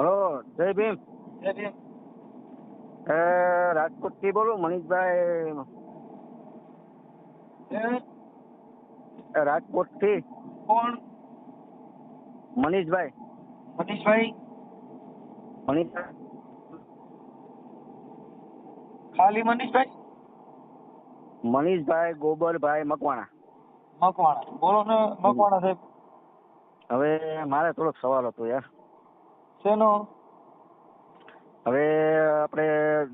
Hello જય ભીમ. જય ભીમ. એ રાજકોટથી બોલું મનીષભાઈ. રાજકોટ રાજકોટથી. કોણ? મનીષભાઈ. મનીષભાઈ? મનીષ ખાલી મનીષભાઈ? મનીષભાઈ ગોબરભાઈ મકવાણા. મકવાણા. બોલો ને મકવાણા સાહેબ. હવે મારે થોડોક સવાલ હતો યાર. શેનો? હવે આપણે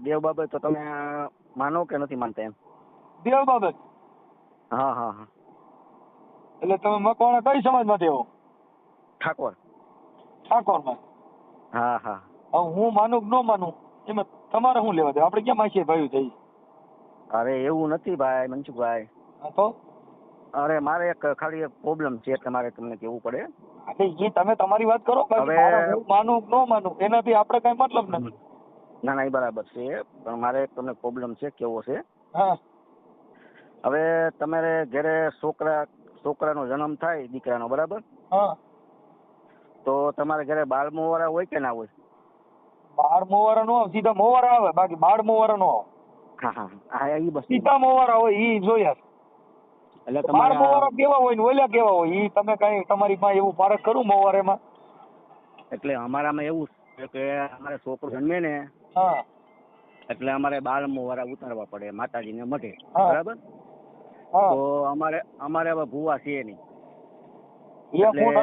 દેવ બાબત તો તમે માનો કે નથી માનતા એમ? દેવ બાબત? હા હા હા. એટલે તમે મકવાણા કઈ સમાજમાંથી આવો ઠાકોર. ઠાકોરમાં? હા હા. હવે હું માનું કે ન માનું એમાં તમારે શું લેવા દે આપણે ક્યાં માસીએ ભાઈ થઈ? અરે એવું નથી ભાઈ મનસુખભાઈ. તો? અરે મારે એક ખાલી એક પ્રોબ્લેમ છે એટલે મારે તમને કહેવું પડે. એટલે તમે તમારી વાત કરો હવે- માનું ન માનું એનાથી આપણે કઈ મતલબ નથી. ના ના એ બરાબર છે પણ મારે તમને પ્રોબ્લેમ છે કેવો છે? હા. હવે તમારે ઘરે છોકરા છોકરાનો જન્મ થાય દીકરાનો બરાબર? હા. તો તમારે ઘરે બાળ મોવારા હોય કે ના હોય? બાળ મોવારા નો સીધા મોવારા આવે બાકી બાળ મોવારા નો આવે. હા હા હા એ બસ સીધા મોવારા હોય ઈ જોયા એટલે તમારે મોવારા કેવા હોય ને ઓલા કેવા હોય? ઈ તમે કઈ તમારી પાસે એવું પારખ કરું મોવારેમાં એટલે અમારામાં એવું છે કે અમારે છોકરો જન્મે ને હા. એટલે અમારે બાર મોવારા ઉતારવા પડે માતાજીને મઢે. બરાબર? તો અમારે અમારે હવે ભૂવા છે નહીં. હું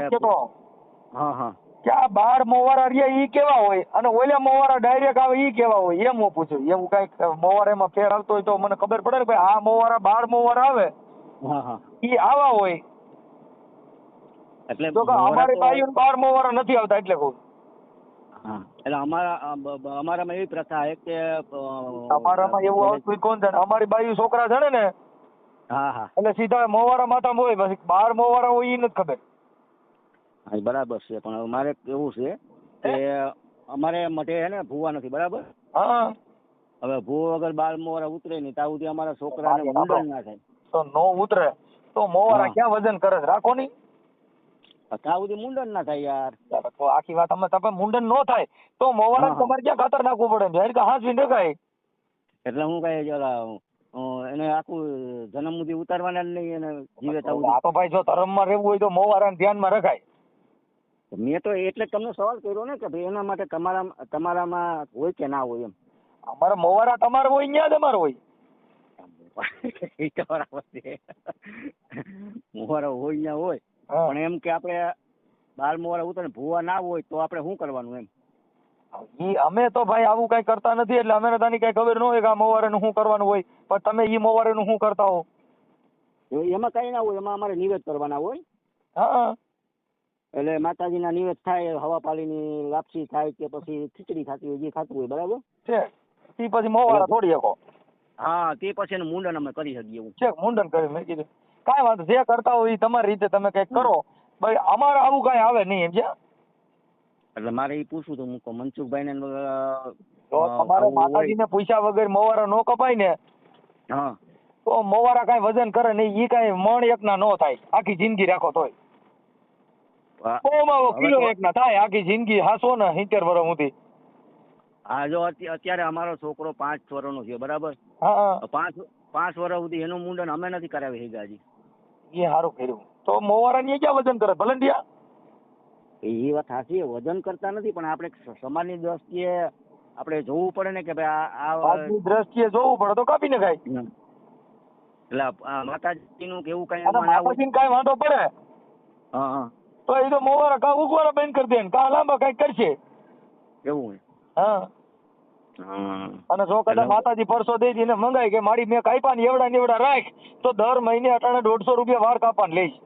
હા હા. કે આ બાર મોવારા રહ્યા ઈ કેવા હોય? અને ઓલા મોવારા ડાયરેક્ટ આવે ઈ કેવા હોય? એમ હું પૂછું. એવું કંઈક મોવારામાં ફેર આવતો હોય તો મને ખબર પડે ને ભાઈ આ મોવારા બાર મોવારા આવે. ઈ આવા હોય. એટલે તો અમારી બાયું બાર મોવારા નથી આવતા એટલે કહું. હા. એટલે અમારા અમારામાં એવી પ્રથા છે કે અમારામાં એવું આવતું કોણ જાણે? અમારી બાઈ છોકરા જણે ને? હા હા. એટલે સીધા મોવારા માતા હોય પછી બાર મોવારા હોય ઈ નથી ખબર. હા બરાબર છે પણ મારે એવું છે કે અમારે મઢે છે ને ભૂવા નથી બરાબર? હા. હવે ભૂવો વગર બાર મોવારા ઉતરે નહીં ત્યાં સુધી અમારા છોકરાને હા, મુંડન ના થાય. તો નો ઉતરે. તો મોવારા ક્યાં વજન કરે છે? રાખો નહીં. ત્યાં સુધી મુંડન ના થાય યાર. તો આખી વાત અમે તમે મુંડન નો થાય. તો મોવારા. તમારે ક્યાં ખાતર નાખવું પડે? જાહેર કે હાથ વિંડે કાંઈ. એટલે હું કઈ જરા એને આખું જન્મ સુધી ઉતારવાના નહીં એને જીવે આ તો ભાઈ જો ધર્મમાં રહેવું હોય તો મોવારાને ધ્યાનમાં રખાય. મેં તો એટલે તમને સવાલ કર્યો ને કે ભાઈ એના માટે તમારા તમારામાં હોય કે ના હોય એમ. અમારે મોવારા તમારે હોય ન્યા તમારે હોય. ઈ તો બરાબર છે મોવારા હોય ત્યાં હોય પણ એમ કે આપણે બાર મોહરા ઉતરે ભૂવા ના હોય તો આપણે શું કરવાનું એમ? ઈ અમે તો ભાઈ આવું કઈ કરતા નથી એટલે અમે તાની કઈ ખબર ન હોય કે આ મોવારેનું શું કરવાનું હોય. પણ તમે ઈ મોવારેનું શું કરતા હો? એમાં કઈ ના હોય એમાં અમારે નિવેદ કરવાના હોય. હા એટલે માતાજીના નિવેદ થાય હવા પાલીની લાપસી થાય કે પછી ખીચડી ખાતી હોય જે ખાતું હોય બરાબર? છે. ઈ પછી મોવારા થોડી શકો. હા તે પછી એનું મુંડન અમે કરી શકીએ એવું. છે મુંડન કરી મેં કીધું. કાંઈ વાંધો જે કરતા હોય એ તમારી રીતે તમે કંઈક કરો. ભાઈ અમારે આવું કાંઈ આવે નહીં એમ છે? એટલે મારે એ પૂછવું હતું મૂકો મનસુખભાઈ ને તમારે માતાજીને પૂછ્યા વગર મોવારા નો કપાય ને? હા. તો મોવારા કાંઈ વજન કરે નહીં એ કાંઈ મણ એકના નો થાય આખી જિંદગી રાખો તોય. બહુ કિલો એક એકના થાય આખી જિંદગી હાસો ને સિત્તેર વર્ષ સુધી. હા જો અત્યારે અમારો છોકરો પાંચ વર્ષનો છે બરાબર? પાંચ પાંચ વર્ષ સુધી એનું મુંડન અમે નથી કરાવી હજી. એ સારું કર્યું. તો મોવારા ની ક્યાં વજન કરે? ભલંડિયા? એ વાત સાચી વજન કરતા નથી પણ આપણે સમાજની દ્રષ્ટિએ આપણે જોવું પડે ને કે ભાઈ આ દ્રષ્ટિએ જોવું પડે તો કાપી નખાય હમ. એટલે માતાજી નું કેવું કઈ માતાજી કાંઈ વાંધો પડે? હા તો એ તો મોવારા કા ઉગવારા બંધ કરી દે કા લાંબા કઈ કરશે. એવું હા. અને જો કદાચ માતાજી પરસો દઈ દીને મંગાય કે મારી મેં કાપ્યા ને એવડા ને એવડા રાખ તો દર મહિને અટાણે દોઢસો રૂપિયા વાર કાપવાને લઈશ.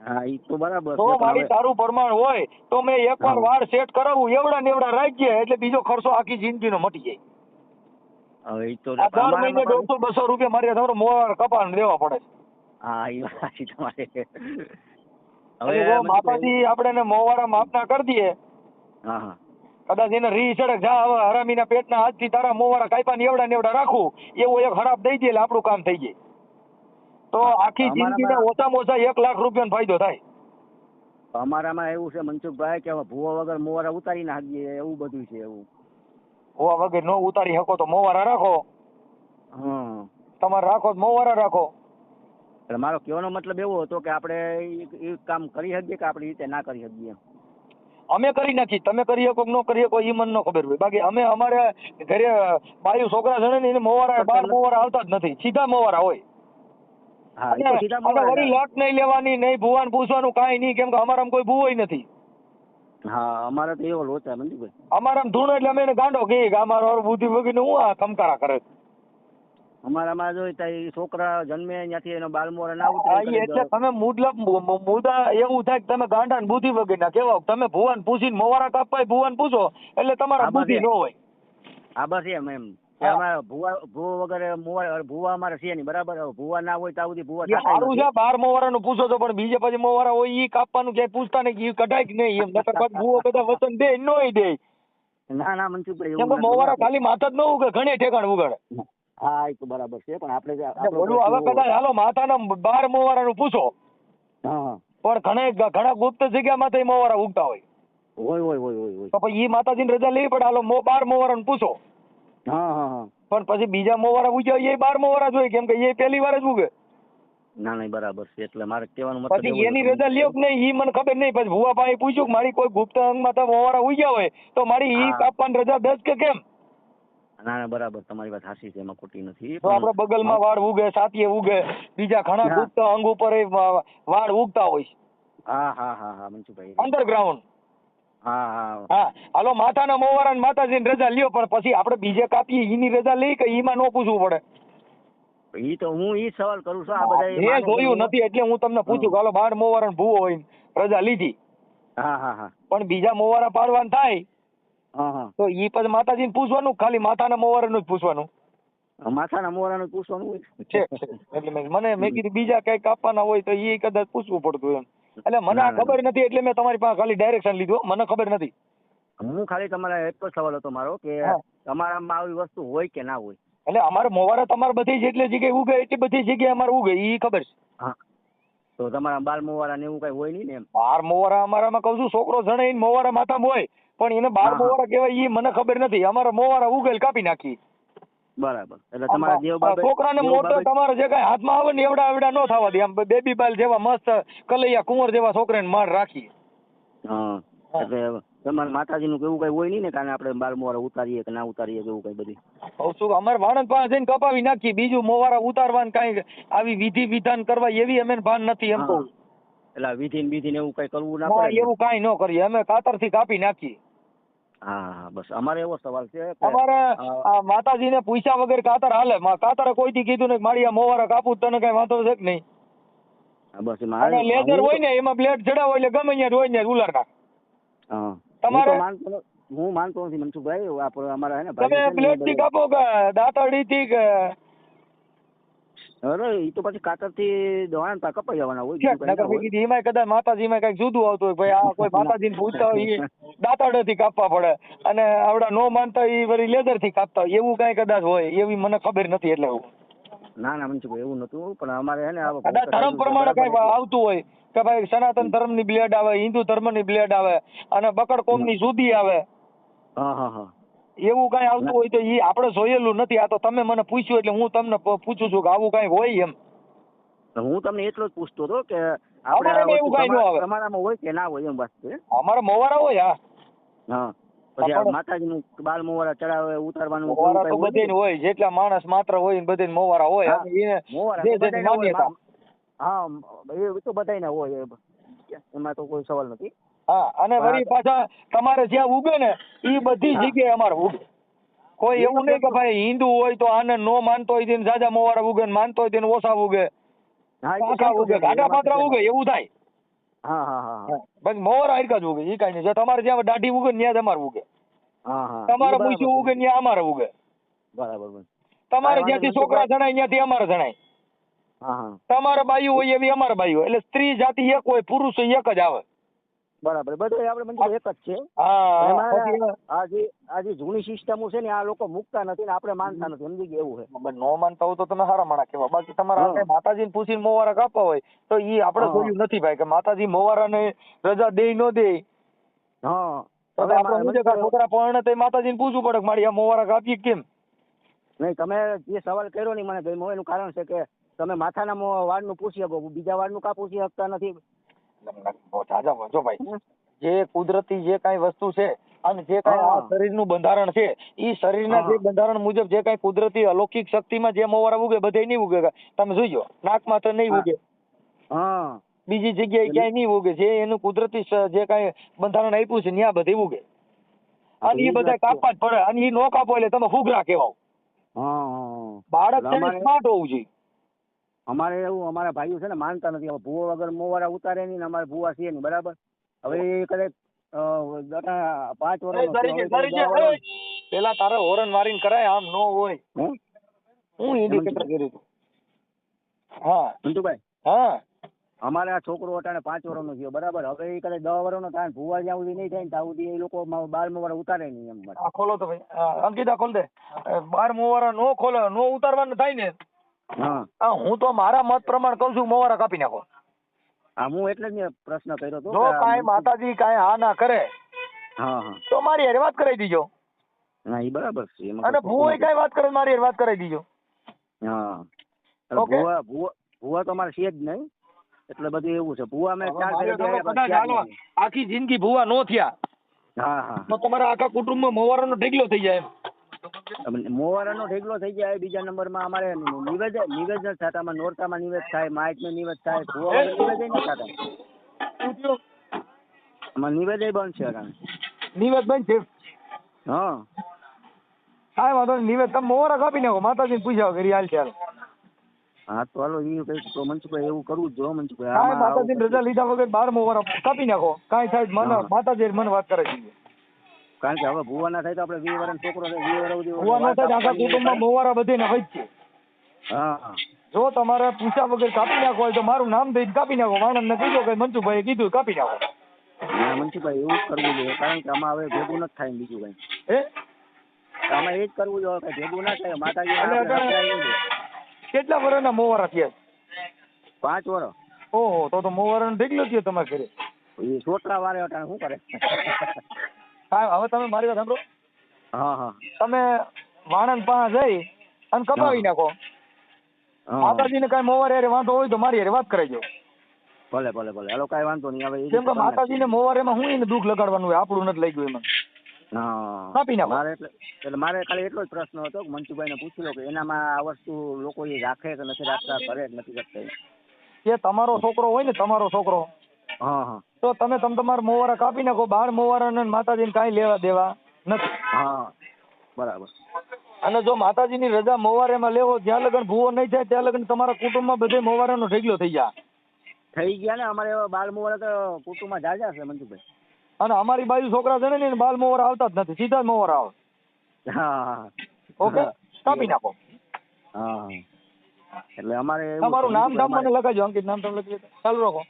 હા એ તો બરાબર તો મારી તારું પ્રમાણ હોય તો મેં એકવાર વાર સેટ કરાવું એવડા ને એવડા રાખીએ એટલે બીજો ખર્ચો આખી જિંદગીનો મટી જાય. હવે ઈ તો દર મહિને દોઢસો બસો રૂપિયા મારે તમારો મોવાર કપાણ દેવા પડે છે. હા એ વાત તમારે. એટલે માતાજી આપણે મોવારા માપના કરી દઈએ હા હા. કદાચ એને રી સડક જા હવે હરામીના પેટના હાથથી તારા મોવાળા કાપ્યા નેવડા એવડા ને એવડા રાખું. એવો એક હરાપ દઈ દે એટલે આપણું કામ થઈ જાય. તો આખી જિંદગીને ઓછામાં ઓછા એક લાખ રૂપિયાનો ફાયદો થાય. અમારામાં એવું છે મનસુખભાઈ કે ભૂવા વગર મોવારા ઉતારી નાખીએ એવું બધું છે એવું. ભૂવા વગર નો ઉતારી શકો તો મોવારા રાખો. હમ. તમારે રાખો મોવારા રાખો. એટલે મારો કહેવાનો મતલબ એવો હતો કે આપણે એ કામ કરી શકીએ કે આપણી રીતે ના કરી શકીએ? અમે કરી નાખી. તમે કરી શકો ન કરી શકો એ મને ન ખબર હોય. બાકી અમે અમારે ઘરે બાયુ છોકરા છે ને એને મોવારા બાર મોવારા આવતા જ નથી. સીધા મોવારા હોય. વળી લોટ નહીં લેવાની નહીં ભુવાન પૂછવાનું કાંઈ નહીં કેમ કે અમારામાં કોઈ ભૂવો નથી. હા અમારે તો એવો લોચા નથી અમારામાં ધૂણ એટલે અમે એને ગાંડો કહીએ કે અમારો બુદ્ધિ વગીને હું આ કમકારા કરે અમારામાં જો ત્યાં છોકરા જન્મે ત્યાંથી એનો બાલ મોરા ના ઉતરે એટલે તમે મુદલબ મુ- મુ- મુદ્દા એવું થાય કે તમે ગાંડા ને બુદ્ધિ વગરના કેવા તમે ભુવન પૂછીને મોવારા કાપાય ભુવન પૂછો એટલે તમારા બુદ્ધિ. ન હોય. હા બસ એમ એમ. અમારે ભૂવા ભૂવા વગર મોવા ભુવા અમારે છે નહીં બરાબર? ભુવા ના હોય ત્યાં સુધી ભૂવા એ સારું છે બાર મોવારાનું પૂછો છો પણ બીજે પછી મોવારા હોય ઈ કાપવાનું ક્યાંય પૂછતા નહીં કઢાય કે નહીં એમ. નકર પાછું ભૂવો બધા વચન દે નોય દે. ના ના નથી મોવારા ખાલી માથા જ ન ઉગે ઘણી ઠેકાણ ઉગાડે. હા એ તો બરાબર છે પણ આપણે બોલું હવે કદાચ હાલો માતાના બાર મોવારાનું પૂછો. હા. પણ ઘણે ઘણા ગુપ્ત જગ્યામાં તો ઈ મોવારા ઉગતા હોય. હોય હોય હોય હોય હોય. તો પછી ઈ માતાજીની રજા લેવી પડે. હાલો મો બાર મોવારાનું પૂછો. હા હા હા. પણ પછી બીજા મોવારા ઉગ્યા એ બાર મોવારા જોઈએ કેમ કે એ પહેલી વાર જ ઉગે. ના નહીં બરાબર છે. એટલે મારે કહેવાનું મતલબ પછી એની રજા લ્યો કે નહીં ઈ મને ખબર નહીં. પછી ભુવા ભાઈ પૂછ્યું કે મારી કોઈ ગુપ્ત અંગમાં તો મોવારા ઉગ્યા હોય તો મારી ઈ. કાપવાની રજા દસ કે કેમ? ના ના બરાબર તમારી વાત સાચી છે એમાં ખોટી નથી તો આપણે બગલમાં વાળ ઉગે સાતીએ ઉગે બીજા ઘણા ગુપ્ત અંગ ઉપર વાળ ઉગતા હોય હા હા હા હા મનસુભાઈ અંડરગ્રાઉન્ડ હા હા. હા હાલો માતાના મોવારા ને માતાજીની રજા લ્યો પણ પછી આપણે બીજે કાપીએ ઈની રજા લઈ કે ઈમાં ન પૂછવું પડે? ઈ તો હું ઈ સવાલ કરું છું આ બધા એ જોયું નથી એટલે હું તમને પૂછું હાલો બાર મોવારા ભૂવો હોય રજા લીધી. હા હા હા. પણ બીજા મોવારા પાડવાના થાય તો ઈ પછી માતાજીને પૂછવાનું? ખાલી માથાના મોવારાનું જ પૂછવાનું? માથાના મોરાનું પૂછવાનું હોય? છે. એટલે મેં મને મેં કીધું બીજા કઈ કાપવાના હોય તો ઈ કદાચ પૂછવું પડતું એમ. એટલે મને આ ખબર નથી એટલે મેં તમારી પાસે ખાલી ડાયરેક્શન લીધું મને ખબર નથી. હું ખાલી તમારા એક જ સવાલ હતો મારો કે તમારામાં આવી વસ્તુ હોય કે ના હોય? એટલે અમારે મોવારા તમારે બધી જેટલી જગ્યાએ ઉગે એટલી બધી જગ્યાએ અમારે ઉગે ઈ ખબર છે. હા. તો તમારા બાલ મોવારા ને એવું કઈ હોય નહીં ને એમ? બાર મોવારા અમારામાં કઉ છું છોકરો જણે મોવારા માથામાં હોય પણ એને બાર. મોવારા કહેવાય એ મને ખબર નથી. અમારા મોવારા ઉગેલ કાપી નાખી. બરાબર. એટલે તમારા દેવ આ છોકરાને મોટો તમારે જે કઈ હાથમાં આવે ને એવડા એવડા ન થવા દે. આમ બેબી બાલ જેવા મસ્ત કલૈયા કુંવર જેવા છોકરાને માર રાખી હા. હા. એટલે તમારા માતાજીનું કેવું કઈ હોય નહીં ને કારણ આપણે બાલ મોવારા ઉતારીએ કે ના ઉતારીએ કેવું કઈ બધી? કહું છું અમારે વાણંદ પાસે જઈને કપાવી નાખી બીજું મોવારા ઉતારવાનું કાંઈ આવી વિધિ વિધાન કરવા એવી અમે ભાન નથી એમ. કહું. એટલે વિધિ ને વિધિ ને એવું કઈ કરવું ના ના પડે એવું કાંઈ ન કરીએ. અમે કાતરથી કાપી નાખીએ. હા બસ. અમારે એવો સવાલ છે અમારે માતાજીને પૂછ્યા વગર કાતર હાલે. કાતરે કોઈથી કીધું નહીં મારી આ મોવારા કાપું તને કઈ વાંધો છે કે નહીં? બસ મારે લેઝર હોય ને એમાં બ્લેડ ચડાવો એટલે ગમે ત્યાં હોય ને ઉલાર નાખ તમારે- હું માનતો હું માનતો નથી મનસુખભાઈ. અમારા હે ને તમે બ્લેડથી કાપો કે દાંતરડી થી કે અરે એ તો પછી કાતરથી દવાન તા કપાઈ જવાના હોય નગર મેં. કીધું એમાંય કદાચ માતાજીમાં કંઈક જુદું આવતું હોય ભાઈ આ કોઈ માતાજીને પૂછતા હોય ઈ દાંતરડેથી કાપવા પડે. અને આવડા નો માનતા એ વળી લેધરથી કાપતા હોય. એવું કઈ કદાચ હોય એવી મને ખબર નથી એટલે ના ના મનસુખભાઈ એવું નતું પણ અમારે હે ને કદાચ ધર્મ પ્રમાણે કઈ આવતું હોય કે ભાઈ સનાતન ધર્મની બ્લેડ આવે હિન્દુ ધર્મની બ્લેડ આવે અને બકડ કોમની સુધી આવે. હા હા હા. એવું કઈ આવતું હોય તો એ આપણે જોયેલું નથી. આ તો તમે મને પૂછ્યું એટલે હું તમને પૂછું છું કે આવું કઈ હોય એમ. હું તમને એટલો જ પૂછતો હતો કે આપણે એવું કઈ ન આવે. તમારામાં હોય કે ના હોય એમ વાત છે? અમારે મોવારા હોય હા. હા. પછી માતાજીનું બાલ મોવારા ચડાવે ઉતારવાનું મોવારા તો એવું બધે હોય. જેટલા માણસ માત્ર હોય ને બધે મોવારા હોય. એને મોવારા. હા એ તો બધાયના હોય. એમાં તો કોઈ સવાલ નથી. હા અને. વળી પાછા તમારે જ્યાં ઉગે ને એ બધી જગ્યાએ અમારે ઉગે કોઈ એવું નહીં કે ભાઈ હિન્દુ હોય તો આને નો માનતો હોય તેને સાજા મોવારા ઉગે ને માનતો હોય તેને ઓછા ઉગે. પાછા ઉગે. ગાડા એમાં ઉગે એવું થાય. હા હા હા બાકી જ ઉગે એ કાંઈ નહીં. જો તમારે જ્યાં દાઢી ઉગે ને ત્યાં જ અમારે ઉગે. તમારે પૂછ્યું ઉગે ત્યાં અમારે ઉગે. બરાબર. તમારે જ્યાંથી છોકરા જણાય ત્યાંથી અમારે જણાય. તમારે બાયું હોય એવી અમારે બાયું એટલે સ્ત્રી જાતિ એક હોય પુરુષ એક જ આવે. બરાબર. બધું આપણે મંજુભાઈ એક જ છે. આજે અને આ જે આ જે જૂની સિસ્ટમો છે ને આ લોકો મૂકતા નથી ને આપણે માનતા નથી. સમજી ગયા એવું છે. નો માનતા હોય તો તમે સારા માણા કહેવા બાકી તમારા માતાજીને પૂછીને મોવારા કાપવા હોય તો ઈ આપણે જોયું નથી ભાઈ કે માતાજી મોવારાને રજા દે ન દે હા. છોકરા પરણે તો માતાજીને પૂછવું પડે મારી આ મોવારા કાપીએ કેમ? નહીં તમે જે સવાલ કર્યો ને મને ગમ્યો. એનું કારણ છે કે તમે માથાના વાળ વાળનું પૂછી શકો બીજા વાળનું કા પૂછી શકતા નથી? બહુ જો ભાઈ જે કુદરતી જે કાંઈ વસ્તુ છે અને જે કાંઈ. આ શરીરનું બંધારણ છે એ શરીરના જે બંધારણ મુજબ જે કાંઈ કુદરતી અલૌકિક શક્તિમાં જે મોવારા ઉગે બધે નહીં ઉગે. તમે જોઈજો નાકમાં તો નહીં ઉગે. હા. બીજી જગ્યાએ ક્યાંય નહીં ઉગે. જે એનું કુદરતી જે કાંઈ બંધારણ આપ્યું છે ત્યાં બધે ઉગે. અને એ બધા કાપવા જ પડે. અને એ નો કાપો એટલે તમે ફુગરા કહેવાઓ બાળક સ્માર્ટ હોવું જોઈએ. અમારે એવું અમારા ભાઈઓ છે ને માનતા નથી. હવે ભૂવો વગર મોવારા ઉતારે નહીં ને અમારે ભૂવા છે નહીં બરાબર? હવે એ કદાચ પાંચ વર્ષ પેલા તારે હોરન મારીને કરાય આમ નો હોય. હું? ઇન્ડિકેટર કર્યું હતું. હા. મંટુભાઈ હા. અમારે આ છોકરો અટાણે પાંચ વર્ષનો થયો બરાબર? હવે એ કદાચ દસ વર્ષનો થાય ભૂવા જ્યાં સુધી નહીં થાય ને ત્યાં સુધી એ લોકો બાર મોવારા ઉતારે નહીં એમ. આ ખોલો તો ભાઈ. અંકિતા ખોલ દે. બાર મોવારા નો ખોલે નો ઉતારવાનું થાય ને. હા. હું તો મારા મત પ્રમાણે કહું છું મોવારા કાપી નાખો. હા હું એટલે જ મેં પ્રશ્ન કર્યો હતો જો કાંઈ માતાજી કાંઈ હા ના કરે હા હા. તો મારી હારે વાત કરાવી દીજો. ના એ બરાબર છે અને ભૂવો કાંઈ વાત કરે મારી હારે વાત કરાવી દીજો. હા. ભૂવા ભૂવા ભૂવા તો મારે છે જ નહીં એટલે બધું એવું છે. ભૂવા મેં ચાર. આખી જિંદગી ભૂવા નો થયા. હા હા. તો તમારા આખા કુટુંબમાં મોવારાનો ઢગલો થઈ જાય એમ. મોવારાનો ઢેગલો થઈ જાય બીજા નંબરમાં અમારે નિવેદ નિવેદ જ થતા અમારે નોરતામાં નિવેદ થાય માઇકમાં નિવેદ થાય ભૂવા નિવેદ નહીં થતા. અમારે નિવેદ બંધ છે અટાણે. નિવેદ બંધ છે? હા. કાંઈ વાંધો નહીં નિવેદ તમે મોવારા કાપી નાખો માતાજીને પૂછ્યા ઘરી હાલ ચાલ. હા તો હાલો એ કઈ તો મનસુખભાઈ એવું કરવું જો માતાજી ને માતાજીની રજા લીધા વગર બાર મોવારા કાપી નાખો. કાંઈ સાહેબ મને. માતાજી મને વાત કરે છે કારણ કે હવે ભૂવા ના થાય તો આપણે વીસ છોકરો છે વીસ વર્ષ સુધી ભૂવા ના થાય આખા કુટુંબમાં મોવારા બધીને વચ્ચે હા. જો તમારે પૂછ્યા વગર કાપી નાખો હોય તો મારું નામ દઈને કાપી નાખો. વાણંદને કીધું કે મનસુભાઈએ કીધું કાપી નાખો. ના મનસુખભાઈ એવું જ કરવું જોઈએ કારણ કે આમાં હવે ભેગું નથી થાય બીજું કઈ. હે? આમાં એ જ કરવું જોઈએ કે ભેગું ના થાય માતાજી. કેટલા વર્ષના મોવારા થયા? પાંચ વર્ષ ઓહો તો તો મોવારાનો ઢગલો થયું તમારે ઘરે. એ છોકરા વારે શું કરે? હા હવે તમે મારી વાત સાંભળો. હા હા. તમે વાણંદ પાસે જઈ અને કપાવી નાખો. માતાજીને કઈ મોવારે હારે વાંધો હોય તો મારી હારે વાત કરાવજો ભલે ભલે ભલે. હાલો કઈ વાંધો નહીં. હવે કેમ કે માતાજીને મોવારેમાં હું એને દુઃખ લગાડવાનું હોય આપણું નથી લઈ ગયું એમાં કાપી નાખો. મારે એટલે એટલે મારે ખાલી એટલો જ પ્રશ્ન હતો કે મનસુખભાઈને પૂછી લો કે એનામાં આ વસ્તુ લોકો એ રાખે કે નથી રાખતા કરે કે નથી કરતા એ તમારો છોકરો હોય ને તમારો છોકરો. હા હા. તો તમે તમ તમારા મોવારા કાપી નાખો બાર મોવારા ને માતાજીને કાંઈ લેવા દેવા નથી. હા બરાબર. અને જો માતાજીની રજા મોવારેમાં લેવો જ્યાં લગન ભૂવો નહીં થાય ત્યાં લગન તમારા કુટુંબમાં બધે મોવારાનો ઢગલો થઈ જાય. થઈ ગયા ને અમારે બાલ મુવાડા તો કુટુંબમાં જાજા છે મંજુભાઈ. અને અમારી બાજુ છોકરા છે ને બાલ મોવારા આવતા જ નથી સીધા જ મોવારા આવે. હા ઓકે? કાપી નાખો. હા. એટલે અમારે તમારું નામ અમારે- મને લખાજો અંકિત નામ તમે લખી ચાલુ રાખો.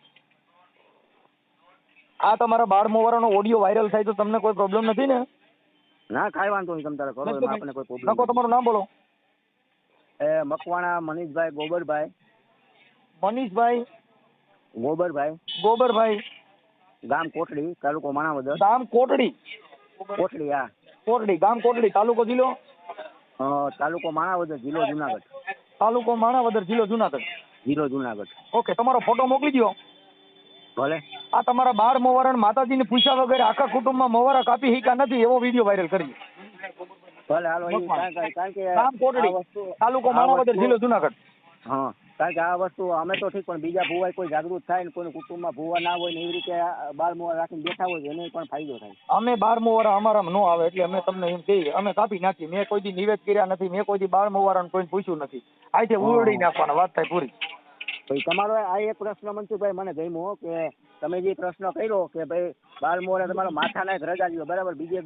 આ તમારા બાર મોવારાનો ઓડિયો વાયરલ થાય તો તમને કોઈ પ્રોબ્લેમ નથી ને? ના કાંઈ વાંધો નહીં તમે તારે કરો એમાં આપણે કોઈ પ્રોબ્લેમ નકો તમારું નામ બોલો. એ મકવાણા મનીષભાઈ ગોબરભાઈ. મનીષભાઈ? ગોબરભાઈ. ગોબરભાઈ. ગામ કોટડી તાલુકો માણાવદર. ગામ કોટડી. કોટડી હા. કોટડી ગામ કોટડી તાલુકો જિલ્લો? તાલુકો માણાવદર જિલ્લો જુનાગઢ. તાલુકો માણાવદર જિલ્લો જુનાગઢ. જિલ્લો જુનાગઢ. ઓકે તમારો ફોટો મોકલી દો ભલે. આ તમારા બાર મોવારા ને માતાજીને પૂછ્યા વગર આખા કુટુંબમાં મોવારા કાપી શીખા નથી એવો વીડિયો વાયરલ કરી ભલે હાલો ઈ મકવાણા. કારણ કે- કારણ કે ગામ કોટડી. આ વસ્તુ તાલુકો માણાવદર જિલ્લો જુનાગઢ. હા કારણ કે આ વસ્તુ અમે તો ઠીક પણ બીજા ભૂવાય કોઈ જાગૃત થાય ને કોઈના કુટુંબમાં ભૂવા ના હોય ને એવી રીતે આ બાળ રાખીને બેઠા હોય એને પણ ફાયદો થાય. અમે બાર મોવારા અમારામાં નો આવે એટલે અમે તમને એમ કહીએ અમે કાપી નાખી મેં કોઈ દી નિવેદ કર્યા નથી મેં કોઈ દી બાર મોવારાને કોઈને પૂછ્યું નથી. આજે ઉરડી નાખવાના વાત થાય પૂરી. તમારો આ એક પ્રશ્ન મનસુખભાઈ મને જમ્યો કે તમે જે પ્રશ્ન કર્યો કે ભાઈ બાળ મોરે તમારો માથાના એક રજા દીધો બરાબર? બીજે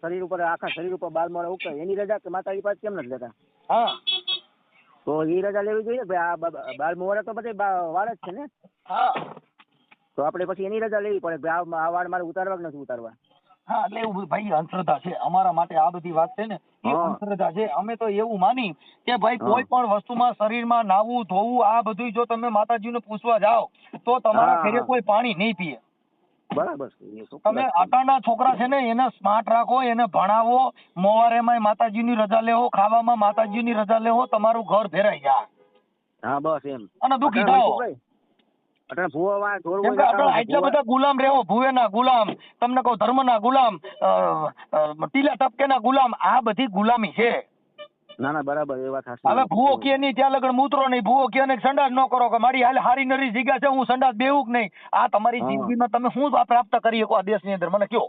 શરીર ઉપર આખા શરીર ઉપર બાળ મોરે એની રજા કે માતાજી પાસે કેમ નથી લેતા? હા. તો એ રજા લેવી જોઈએ ભાઈ આ બા- બાળ મોરે તો બધે વાળ જ છે ને? હા. તો આપણે પછી એની રજા લેવી પડે. આ વાળ મારે ઉતારવા કે નથી ઉતારવા? હા એટલે એવું ભાઈ અંધશ્રદ્ધા છે. અમારા માટે આ બધી વાત છે ને એ અંધશ્રદ્ધા છે. અમે તો એવું માની કે ભાઈ કોઈ પણ વસ્તુમાં શરીરમાં નાવું ધોવું આ બધું જો તમે માતાજીને પૂછવા જાઓ તો તમારા ઘરે કોઈ પાણી નહીં પીએ. બરાબર તમે છે. છોકરા છે ને એને સ્માર્ટ રાખો એને ભણાવો મોવારેમાં માતાજીની રજા લેવો ખાવામાં માતાજીની રજા લેવો તમારું ઘર ફેરાઈ જાય. હા બસ એમ. અને દુઃખી અટાણે થાઓ. ભૂવા કેમ કે આપણા એટલા બધા ગુલામ રહેવો ભુવેના ગુલામ તમને કહું ધર્મના ગુલામ ટીલા ટપકેના ગુલામ આ બધી ગુલામી છે. ના ના બરાબર એ વાત હવે ભૂવો કે નહીં ત્યાં લગન મૂતરો નહીં ભૂવો કે નહીં સંડાસ ન કરો કે મારી હાલ હારી નરી જગ્યા છે હું સંડાસ બેવું કે નહીં. આ તમારી. જિંદગીમાં તમે શું પ્રાપ્ત કરી શકો આ દેશની અંદર? મને કયો?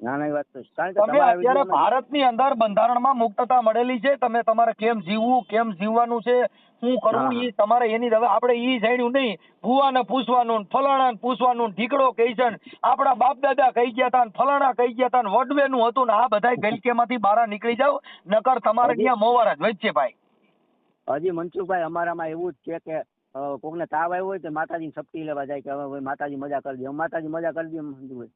ના ના એ વાત તો છે. કારણ કે તમે તમારા અત્યારે વિડીયોમાં- ભારતની અંદર બંધારણમાં મુક્તતા મળેલી છે તમે તમારે કેમ જીવવું કેમ જીવવાનું છે શું કરવું હા. ઈ તમારે એની હવે આપણે ઈ જાણ્યું નહીં ભુવાને પૂછવાનું ને ફલાણાને પૂછવાનું ને ઢીકડો કહી છે ને આપણા બાપ દાદા કહી ગયા હતા ને ફલાણા કહી ગયા હતા ને વડવેનું હતું ને આ બધાય ગલકેમાંથી બહાર નીકળી જાવ નકર તમારે હજી- ત્યાં મોવાર જ વચ્ચે ભાઈ હજી મનસુખભાઈ અમારામાં એવું જ છે કે અ, કોકને તાવ આવ્યો હોય તો માતાજી સપટી લેવા જાય કે હવે ભાઈ માતાજી મજા કરી દે માતાજી મજા કરી દે એમ. ભાઈ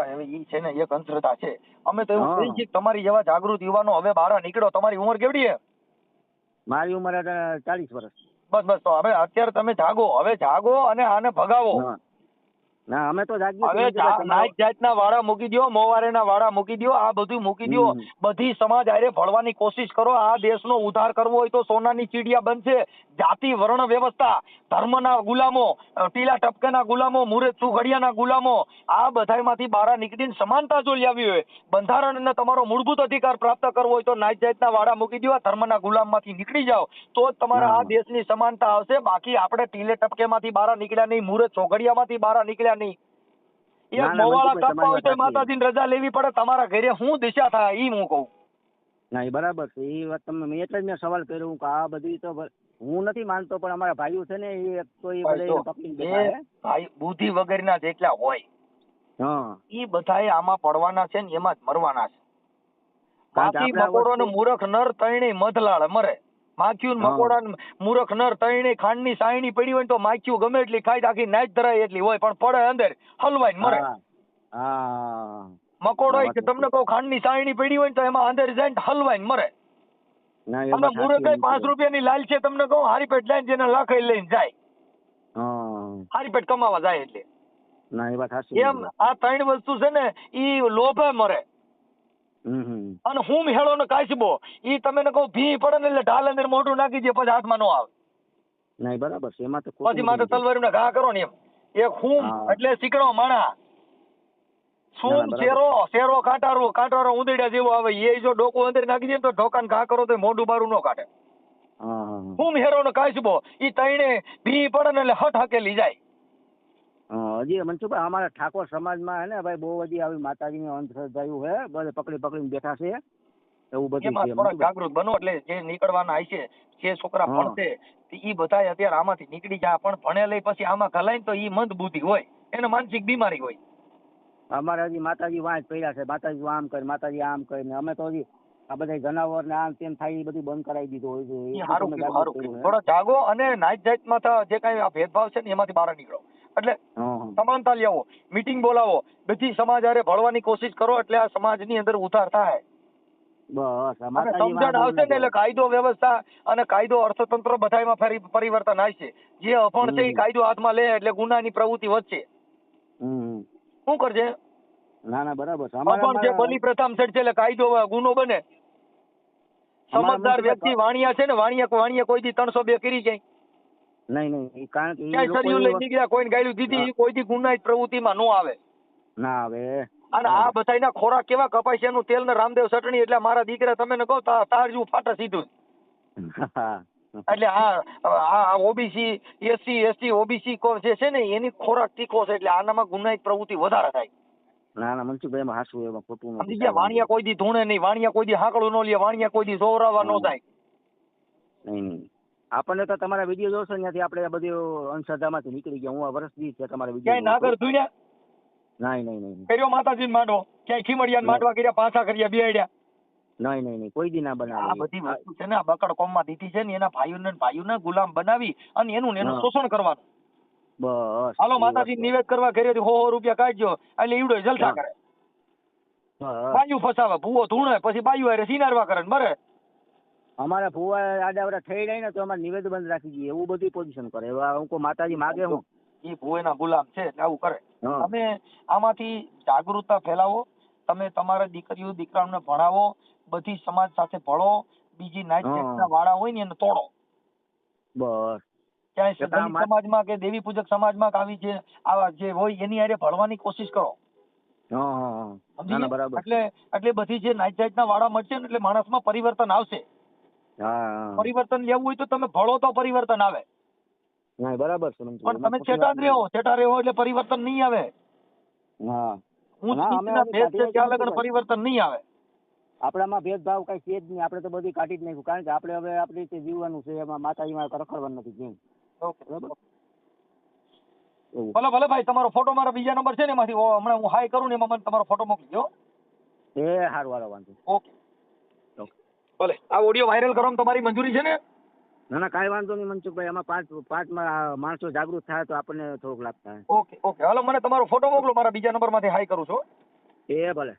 હવે ઈ છે ને એક અંધશ્રદ્ધા છે. અમે તો એવું હા. કહીએ છીએ તમારી જેવા જાગૃત યુવાનો હવે બહાર નીકળો. તમારી ઉંમર કેવડી છે? મારી ઉંમર ચાલીસ વર્ષ. બસ બસ તો હવે અત્યારે તમે જાગો. હવે જાગો અને આને ભગાવો. ના અમે તો તમારો- જાતના વાળા મૂકી દ્યો મોવારેના વાળા મૂકી દો આ બધું મૂકી દો બધી સમાજ આરે ભળવાની કોશિશ કરો આ દેશનો ઉદ્ધાર કરવો હોય તો સોનાની ચીડિયા બનશે. જાતિ વર્ણ વ્યવસ્થા ધર્મના ગુલામો ટીલા ટપકાના ગુલામો મુરત સુઘડિયાના ગુલામો આ બધાયમાંથી બહાર નીકળીને સમાનતા જો લાવી હોય બંધારણ ને તમારો મૂળભૂત અધિકાર પ્રાપ્ત કરવો હોય તો નાઈટ જાતના વાળા મૂકી દ્યો આ ધર્મના ગુલામમાંથી નીકળી જાઓ. તો જ તમારા આ દેશ દેશની સમાનતા આવશે. બાકી આપણે ટીલે ટપકેમાંથી બહાર નીકળ્યા નહીં મુરત ચોઘડિયામાંથી બહાર નીકળ્યા નહીં. એક મોવાળા કાપવા હોય તો માતાજીની રજા લેવી પડે તમારા ઘરે શું દિશા થાય ઈ હું કહું. ના એ બરાબર છે. એ વાત તમે મેં એટલે જ મેં સવાલ કર્યો કે આ બધી તો હું નથી માનતો પણ અમારા ભાઈઓ છે ને એ તો એ બધા ભાઈ બુદ્ધિ વગરના જેટલા હોય હા. ઈ બધાએ આમાં પડવાના છે ને એમાં જ મરવાના છે. બાકી મકોડો ને મૂરખ નર તૈણે મધલાળ મરે. માખ્યું ને મકોડા મૂરખ નર તણી ખાંડની સાયણી પડી હોય તો માખ્યું ગમે એટલી ખાઈ આખી નાચ ધરાય એટલી હોય પણ પડે અંદર હલવાઈ મરે. મકોડો કે તમને કહું ખાંડની સાયણી પડી હોય તો એમાં અંદર જાય હલવાઈ મરે. તમને અને મૂરખ પાંચ રૂપિયા ની લાલ છે તમને કહું હારી પેટ લઈને જેને લાખ લઈને જાય. હારી પેટ કમાવા જાય એટલે. ના એ વાત સાચી એમ આ ત્રણ વસ્તુ છે ને ઈ લોભે મરે. અને હું હેળો ને કાચબો ઈ તમે ને કહું ભી પડે ને એટલે ઢાલ અંદર મોઢું નાખી દે પછી હાથમાં નો આવે. ના બરાબર છે. એમાં તો પછી માથે. તલવારી ને ઘા કરો ને એમ. એક હું એટલે સીકડો માણા. શું શેરો? શેરો કાંટારો કાંટારો ઉંદરડા જેવો આવે. એ જો ડોકો અંદર નાખી દે તો ઢોકાન ઘા કરો તો મોઢું બારું નો કાઢે. હા હેરો ને કાચબો ઈ તઈને ભી પડે ને એટલે હટ હકેલી જાય. હજી મનસુખભાઈ અમારા ઠાકોર સમાજમાં હે ને ભાઈ બહુ બધી આવી માતાજીની અંધશ્રદ્ધાયું હે બધે પકડી પકડીને બેઠા છે એવું બધું છે થોડા જાગૃત બનો એટલે જે નીકળવાના હશે જે છોકરા ભણશે ઈ બધાય અત્યારે આમાંથી નીકળી જાય પણ ભણે લઈ પછી આમાં ઘલાય તો ઈ મંદ બુદ્ધિ હોય એને માનસિક બીમારી હોય. અમારે હજી માતાજી વાંચ પડ્યા છે માતાજી આમ કરે માતાજી આમ કરે ને અમે તો હજી આ બધા જનાવર ને આમ તેમ થાય એ બધું બંધ કરાવી દીધું હોય છે. થોડો જાગો અને નાઈટ જાતમાં તો જે કઈ આ ભેદભાવ છે ને એમાંથી બહાર નીકળો. એટલે. સમાનતા લેવો મીટિંગ બોલાવો બધી સમાજ હારે ભળવાની કોશિશ કરો એટલે આ સમાજની અંદર ઉધાર થાય. સમજણ આવશે ને એટલે. કાયદો વ્યવસ્થા અને કાયદો અર્થતંત્ર બધામાં ફરી પરિવર્તન આવશે જે અભણ છે એ. કાયદો હાથમાં લે એટલે ગુનાની પ્રવૃત્તિ વધશે. શું કરશે ના ના બરાબર અભણ છે બલી પ્રથમ છે એટલે કાયદો ગુનો બને. સમજદાર વ્યક્તિ વાણિયા છે ને વાણિયા વાણિયા કોઈ દી ત્રણસો બે કરી જાય. નહીં નહીં કારણ કે ક્યાંય સરિયું લઈ નીકળ્યા કોઈને ગાયલું દીધી. ઈ ગુનાહિત પ્રવૃત્તિમાં ન આવે. ના આવે. અને આ બધાયના ખોરાક કેવા કપાય છે એનું તેલ ને રામદેવ ચટણી એટલે મારા દીકરા તમે ને કહો તાર જેવું ફાટે સીધું. એટલે આ આ ઓબીસી એસસી એસટી ઓબીસી જે છે ને એની ખોરાક તીખો છે એટલે આનામાં ગુનાહિત પ્રવૃત્તિ વધારે થાય. ના ના મનસુખભાઈ એમાં હાસું એમાં ખોટું નથી ગયા? વાણિયા કોઈ દી ધૂણે નહીં વાણિયા કોઈ દી હાકડું ન લે વાણિયા કોઈ દી જોવરાવા ન થાય નહીં નહીં. આપણને તો તમારા વીડિયો જોશો ત્યાંથી આપણે આ બધી અંધશ્રદ્ધામાંથી નીકળી ગયા. હું આ વર્ષ દી છે તમારા વીડિયો ના નાગર ધુર્યા નહીં નહીં નહીં કર્યો માતાજીને માંડો ક્યાંય ખીમડિયાને માંડવા કર્યા પાછા કર્યા બેડ્યા નહીં નહીં નહીં કોઈ દી ના આ બધી વસ્તુ છે ને આ બકડ કોમમાં દીધી છે ને એના ભાઈઓને ને ભાઈઓને ગુલામ બનાવી અને એનું ને એનું શોષણ કરવાનું. બસ હાલો માતાજી નિવેદ કરવા ઘરેથી હો હો રૂપિયા કાઢજો. એટલે ઈવડો જલસા કરે. બાયુ બાયું ફસાવે ભૂવો ધૂણે પછી બાયું હારે સિનારવા કરે ને મરે અમારે ફુવા આડાવડા થઈ જાય ને તો અમારે નિવેદ બંધ રાખી દઈએ. એવું બધી પોઝિશન કરે. હવે હું કોઈ માતાજી માગે હું? એ ફુવાના ગુલામ છે એટલે આવું કરે. તમે આમાંથી જાગૃતતા ફેલાવો. તમે તમારા દીકરીઓ દીકરાઓને ભણાવો. બધી સમાજ સાથે ભળો. બીજી નાઈટ. જાતના વાળા હોય ને એને તોડો. બસ. ક્યાંય મા- સમાજમાં કે દેવી પૂજક સમાજમાં કે આવી જે આવા જે હોય એની હારે ભળવાની કોશિશ કરો. ના ના એટલે એટલે બધી જે નાચ જાતના વાળા મળશે ને એટલે માણસમાં પરિવર્તન આવશે. પરિવર્તન લેવું હોય તો તમે ભળો તો પરિવર્તન આવે. ના બરાબર છે પણ તમે છેટા જ ખોટી છેટા રહ્યો એટલે પરિવર્તન નહીં આવે. હા. હું પરિવર્તન નહીં આવે. આપણામાં ભેદભાવ કઈ છે જ નહીં. આપણે તો બધી કાઢી જ નાખ્યું. કારણ કે આપણે હવે આપણી રીતે જીવવાનું છે. એમાં માતાજીમાં રખડવાનું નથી જેમ ભલે ભલે ભાઈ તમારો ફોટો મારા બીજા નંબર છે ને એમાંથી. હમણાં હું હાઈ કરું ને એમાં મને તમારો ફોટો મોકલી દો. એ સારું વાળો વાંધો ઓકે. ભલે. આ ઓડિયો વાયરલ કરવામાં તમારી મંજૂરી છે ને? ના ના કાંઈ વાંધો નહીં મનસુખભાઈ. આમાં પાંચ પાંચમાં માણસો જાગૃત થાય તો આપણને થોડુંક લાભ થાય. Okay okay. હાલો મને તમારો ફોટો મોકલો. મારા બીજા નંબરમાંથી હાઈ કરું છું. એ ભલે.